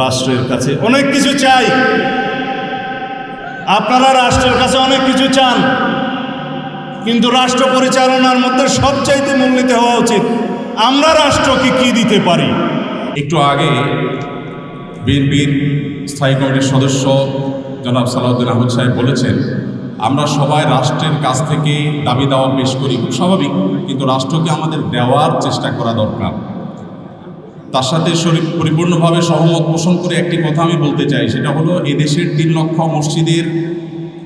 রাষ্ট্রের কাছে অনেক কিছু চাই। আপনারা রাষ্ট্রের কাছে অনেক কিছু চান। কিন্তু রাষ্ট্র পরিচালনার মধ্যে সবচাইতে মূল্যিত হওয়া উচিত, আমরা রাষ্ট্রকে কি দিতে পারি? একটু আগে বিএনপির স্থায়ী কমিটির সদস্য জনাব সালাউদ্দিন আহমদ সাহেব বলেছেন, আমরা সবাই রাষ্ট্রের কাছ থেকে দাবি দাওয়া পেশ করি খুব স্বাভাবিক, কিন্তু রাষ্ট্রকে আমাদের দেওয়ার চেষ্টা করা দরকার। তার সাথে পরিপূর্ণভাবে সহমত পোষণ করে একটি কথা আমি বলতে চাই, সেটা হলো এদেশের তিন লক্ষ মসজিদের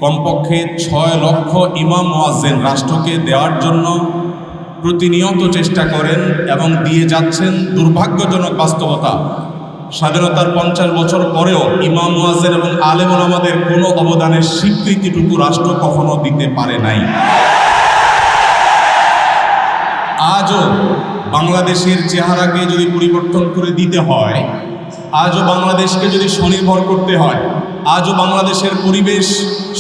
কমপক্ষে ছয় লক্ষ ইমাম মোয়াজ্জেন রাষ্ট্রকে দেওয়ার জন্য প্রতিনিয়ত চেষ্টা করেন এবং দিয়ে যাচ্ছেন দুর্ভাগ্যজনক বাস্তবতা। স্বাধীনতার পঞ্চাশ বছর পরেও ইমাম মুয়াজ্জেন এবং আলেমন আমাদের কোনো অবদানের স্বীকৃতিটুকু রাষ্ট্র কখনো দিতে পারে নাই। আজও বাংলাদেশের চেহারাকে যদি পরিবর্তন করে দিতে হয়, আজও বাংলাদেশকে যদি স্বনির্ভর করতে হয়, আজও বাংলাদেশের পরিবেশ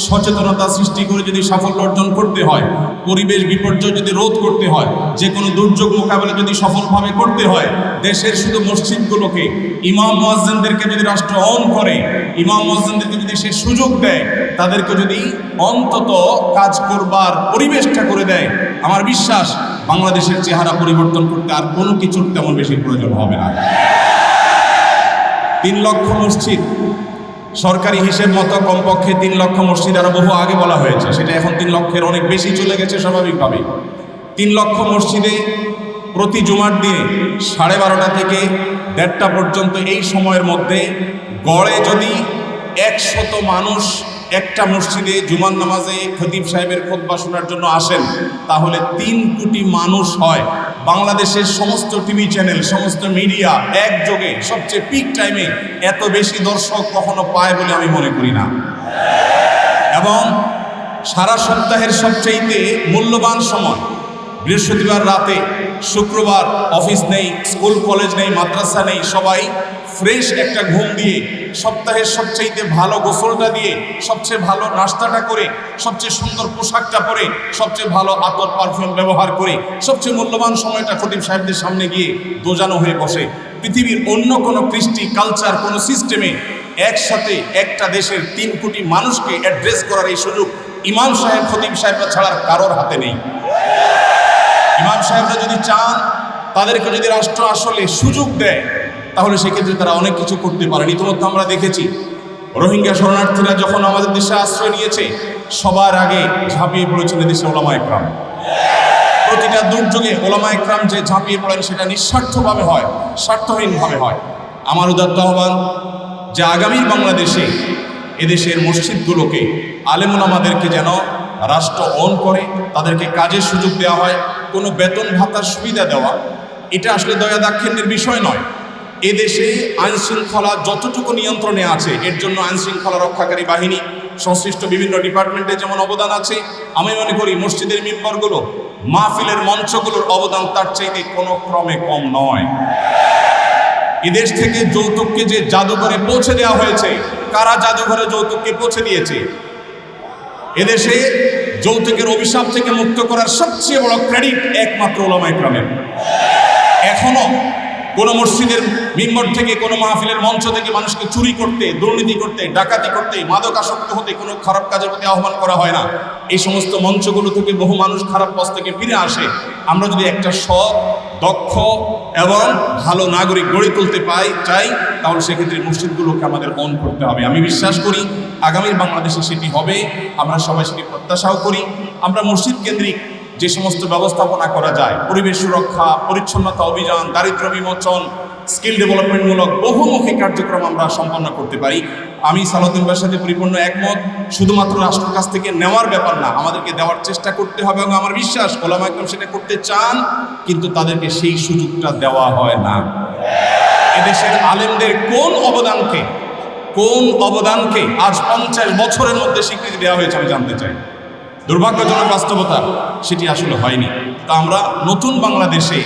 সচেতনতা সৃষ্টি করে যদি সাফল্য অর্জন করতে হয়, পরিবেশ বিপর্যয় যদি রোধ করতে হয় যে কোনো দুর্যোগ মোকাবেলা যদি সফলভাবে করতে হয়, দেশের শুধু মসজিদগুলোকে, ইমাম মুয়াজ্জিনদেরকে যদি রাষ্ট্র অন করে, ইমাম মুয়াজ্জিনদেরকে যদি সে সুযোগ দেয়, তাদেরকে যদি অন্তত কাজ করবার পরিবেশটা করে দেয়, আমার বিশ্বাস বাংলাদেশের চেহারা পরিবর্তন করতে আর কোনো কিছুর তেমন বেশি প্রয়োজন হবে না। তিন লক্ষ মসজিদ, সরকারি হিসেব মতো কমপক্ষে তিন লক্ষ মসজিদ আরও বহু আগে বলা হয়েছে। সেটা এখন তিন লক্ষের অনেক বেশি চলে গেছে স্বাভাবিকভাবে তিন লক্ষ মসজিদে প্রতি জুমার দিনে সাড়ে বারোটা থেকে দেড়টা পর্যন্ত এই সময়ের মধ্যে গড়ে যদি একশত মানুষ একটা মসজিদে জুমান নামাজে খতিব সাহেবের খোদবা শোনার জন্য আসেন, তাহলে তিন কোটি মানুষ হয়। বাংলাদেশের সমস্ত টিভি চ্যানেল, সমস্ত মিডিয়া একযোগে সবচেয়ে পিক টাইমে এত বেশি দর্শক কখনো পায় বলে আমি মনে করি না। এবং সারা সপ্তাহের সবচাইতে মূল্যবান সময় বৃহস্পতিবার রাতে শুক্রবার অফিস নেই, স্কুল, কলেজ নেই, মাদ্রাসা নেই, সবাই ফ্রেশ একটা ঘুম দিয়ে সপ্তাহের সবচাইতে ভালো গোসলটা দিয়ে, সবচেয়ে ভালো নাস্তাটা করে, সবচেয়ে সুন্দর পোশাকটা পরে, সবচেয়ে ভালো আতর পারফিউম ব্যবহার করে, সবচেয়ে মূল্যবান সময়টা খতিব সাহেবদের সামনে গিয়ে দোজানো হয়ে বসে। পৃথিবীর অন্য কোনো কৃষ্টি কালচার কোনো সিস্টেমে একসাথে একটা দেশের তিন কোটি মানুষকে অ্যাড্রেস করার এই সুযোগ ইমাম সাহেব, খতিব সাহেবরা ছাড়ার কারোর হাতে নেই। ইমাম সাহেবরা যদি চান, তাদেরকে যদি রাষ্ট্র আসলে সুযোগ দেয়, তাহলে সেক্ষেত্রে তারা অনেক কিছু করতে পারেন। ইতিমধ্যে আমরা দেখেছি, রোহিঙ্গা শরণার্থীরা যখন আমাদের দেশে আশ্রয় নিয়েছে, সবার আগে ঝাঁপিয়ে পড়েছিল দেশে ওলামা একরাম। প্রতিটা দুর্যোগে ওলামা একরাম যে ঝাঁপিয়ে পড়েন, সেটা নিঃস্বার্থভাবে হয়, স্বার্থহীনভাবে হয়। আমার উদাত্ত আহ্বান যে আগামী বাংলাদেশে এদেশের মসজিদগুলোকে আলেমুন আমাদেরকে যেন রাষ্ট্র অন করে, তাদেরকে কাজের সুযোগ দেওয়া হয় কোনো বেতন ভাতার সুবিধা দেওয়া, এটা আসলে দয়া দাক্ষিণ্যের বিষয় নয়। এদেশে আইন শৃঙ্খলা যতটুকু নিয়ন্ত্রণে আছে, এর জন্য আইন শৃঙ্খলা রক্ষাকারী বাহিনী, সংশ্লিষ্ট বিভিন্ন ডিপার্টমেন্টে যেমন অবদান আছে, আমি মনে করি মসজিদের মিম্বরগুলো, মাহফিলের মঞ্চগুলোর অবদান তার চাইতে কোনো ক্রমে কম নয়। এদেশ থেকে যৌতুককে যে জাদুঘরে পৌঁছে দেওয়া হয়েছে, কারা জাদুঘরে যৌতুককে পৌঁছে দিয়েছে? এদেশে যৌতুকের অভিশাপ থেকে মুক্ত করার সবচেয়ে বড় ক্রেডিট একমাত্র ওলামা ইকরামের এখনও কোন মসজিদের মিম্বর থেকে, কোনো মাহফিলের মঞ্চ থেকে মানুষকে চুরি করতে, দুর্নীতি করতে, ডাকাতি করতে মাদক আসক্ত হতে কোনো খারাপ কাজের প্রতি আহ্বান করা হয় না। এই সমস্ত মঞ্চগুলো থেকে বহু মানুষ খারাপ পথ থেকে ফিরে আসে। আমরা যদি একটা সৎ দক্ষ এবং ভালো নাগরিক গড়ে তুলতে পাই, চাই, তাহলে সেক্ষেত্রে মসজিদগুলোকে আমাদের অন করতে হবে। আমি বিশ্বাস করি, আগামীর বাংলাদেশে সেটি হবে। আমরা সবাই সেটি প্রত্যাশাও করি। আমরা মসজিদ কেন্দ্রিক যে সমস্ত ব্যবস্থাপনা করা যায়, পরিবেশ সুরক্ষা, পরিচ্ছন্নতা অভিযান দারিদ্র বিমোচন, স্কিল ডেভেলপমেন্টমূলক বহুমুখী কার্যক্রম আমরা সম্পন্ন করতে পারি। আমি সালাউদ্দিন ভাইয়ের সাথে পরিপূর্ণ একমত। শুধুমাত্র রাষ্ট্রের কাছ থেকে নেওয়ার ব্যাপার না, আমাদেরকে দেওয়ার চেষ্টা করতে হবে এবং আমার বিশ্বাস ওলামা একদম সেটা করতে চান, কিন্তু তাদেরকে সেই সুযোগটা দেওয়া হয় না। এদেশের আলেমদের কোন অবদানকে কোন অবদানকে আজ পঞ্চাশ বছরের মধ্যে স্বীকৃতি দেওয়া হয়েছে আমি জানতে চাই। দুর্ভাগ্যজনক বাস্তবতা, সেটি আসলে হয়নি। তা আমরা নতুন বাংলাদেশে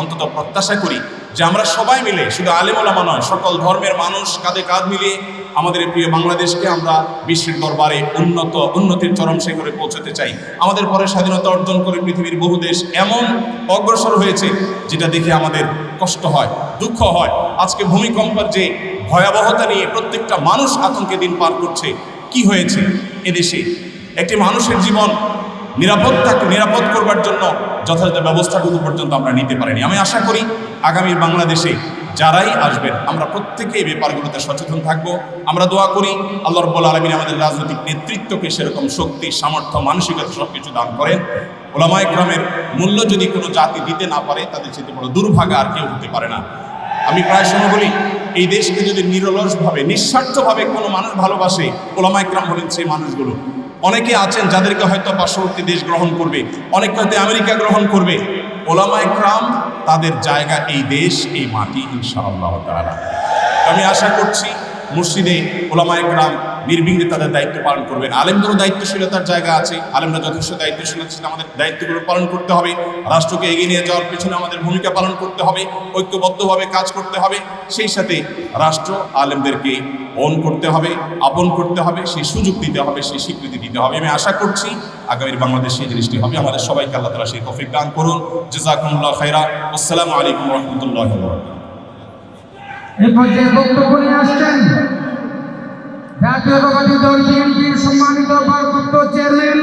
অন্তত প্রত্যাশা করি যে আমরা সবাই মিলে, শুধু আলেমোলামা নয়, সকল ধর্মের মানুষ কাঁধে কাঁধ মিলিয়ে আমাদের প্রিয় বাংলাদেশকে আমরা বিশ্বের দরবারে উন্নত, উন্নতির চরম শিখরে পৌঁছতে চাই। আমাদের পরে স্বাধীনতা অর্জন করে পৃথিবীর বহু দেশ এমন অগ্রসর হয়েছে যেটা দেখে আমাদের কষ্ট হয়, দুঃখ হয়। আজকে ভূমিকম্পের যে ভয়াবহতা নিয়ে প্রত্যেকটা মানুষ আতঙ্কে দিন পার করছে, কি হয়েছে এদেশে? একটি মানুষের জীবন নিরাপদ থাক- নিরাপদ করবার জন্য যথাযথ ব্যবস্থাটুকু পর্যন্ত আমরা নিতে পারিনি। আমি আশা করি আগামী বাংলাদেশে যারাই আসবেন, আমরা প্রত্যেকে এই ব্যাপারগুলোতে সচেতন থাকব। আমরা দোয়া করি আল্লাহ রব্বুল আলমিন আমাদের রাজনৈতিক নেতৃত্বকে সেরকম শক্তি, সামর্থ্য, মানসিকতা সব কিছু দান করেন। ওলামায় গ্রামের মূল্য যদি কোনো জাতি দিতে না পারে, তাদের চেয়ে বড় দুর্ভাগা আর কেউ হতে পারে না। আমি প্রায় সময় বলি, এই দেশকে যদি নিরলসভাবে, নিঃস্বার্থভাবে কোনো মানুষ ভালোবাসে, ওলামায় গ্রাম হলেন সেই মানুষগুলো অনেকে আছেন যাদেরকে হয়তো পার্শ্ববর্তী দেশ গ্রহণ করবে, অনেক হয়তো আমেরিকা গ্রহণ করবে। ওলামায় ক্রাম তাদের জায়গা, এই দেশ, এই মাটি, ইনশাআল্লাহ তাআলা। আমি আশা করছি মসজিদে ওলামায় গ্রাম নির্বিঘ্নে তাদের দায়িত্ব পালন করবেন আলেমদেরও দায়িত্বশীলতার জায়গা আছে। আলেমরা যথেষ্ট দায়িত্বশীল আছে আমাদের দায়িত্বগুলো পালন করতে হবে। রাষ্ট্রকে এগিয়ে নিয়ে যাওয়ার পেছনে আমাদের ভূমিকা পালন করতে হবে। ঐক্যবদ্ধভাবে কাজ করতে হবে। সেই সাথে রাষ্ট্র আলেমদেরকে অন করতে হবে, আপন করতে হবে, সেই সুযোগ দিতে হবে, সেই স্বীকৃতি দিতে হবে। আমি আশা করছি আগামীর বাংলাদেশ সেই জিনিসটি হবে। আমাদের সবাইকে আল্লাহ তালা সেই তফিক দান করুন। জেজাকুমুল্লাহ খাইরা। আসসালামু আলাইকুম রহমতুল্লাহ এই পর্যায়ে বক্তব্য নিয়ে আসছেন জাতীয় দলটির সম্মানিত ভারপ্রাপ্ত চেয়ারম্যান